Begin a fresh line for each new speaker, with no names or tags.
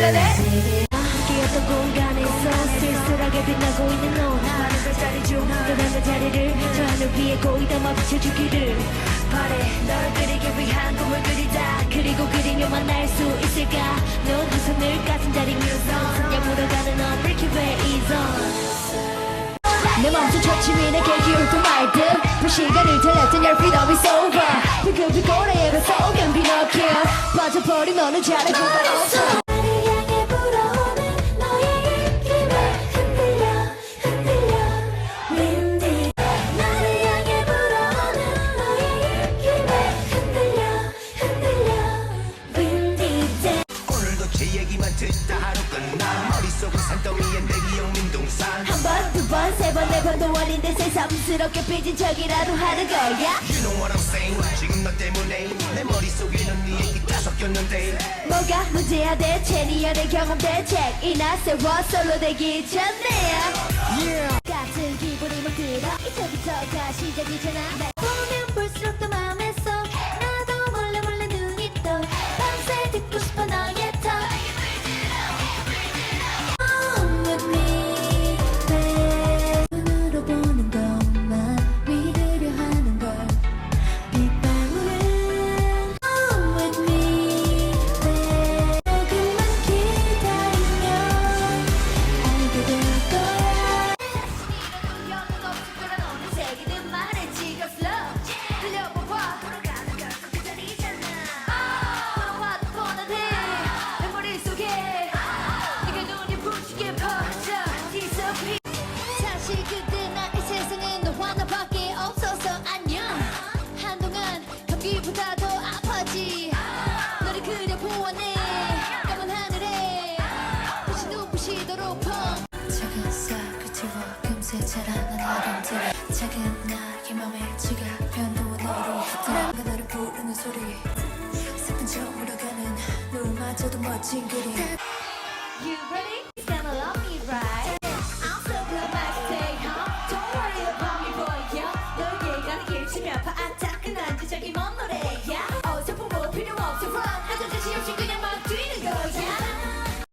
잘라내 함께였던 공간에서 쓸쓸하게 빛나고 있는 너 많은 별자리 중 떠나는 자리를 저 하늘 위에 거의 담아 비춰주기를 바래 널 그리기 위한 꿈을 그리자 그리고 그리며만 날 수 있을까 넌 하선을 가슴 자리 뮤선 약물어 가는 넌 zone 내 맘속 위에 내게 기울던 말들 그 시간을 달렸던 your freedom is over. 비급이 고래에 속엔 비너키어. 빠져버린 너는 잘해 그건 없어 한 번, 두 번, 세 번, 네 번도 아닌데 새삼스럽게 삐진 척이라도 하는 거야?
You know what I'm saying. 지금 너 때문에 내 머릿속에는 네 얘기 다 섞였는데.
뭐가 문제야? 대체 네 연애 경험 대책 이나 세워 솔로 되기 전에 같은 기분이 막 들어. 이제부터가 시작이잖아
금세 자라난 아름들 작은 나의 맘에 지가 변동은 너로 나가 나를 부르는 소리 슬픈 저 물어가는 노을마저도 멋진 그림
You ready?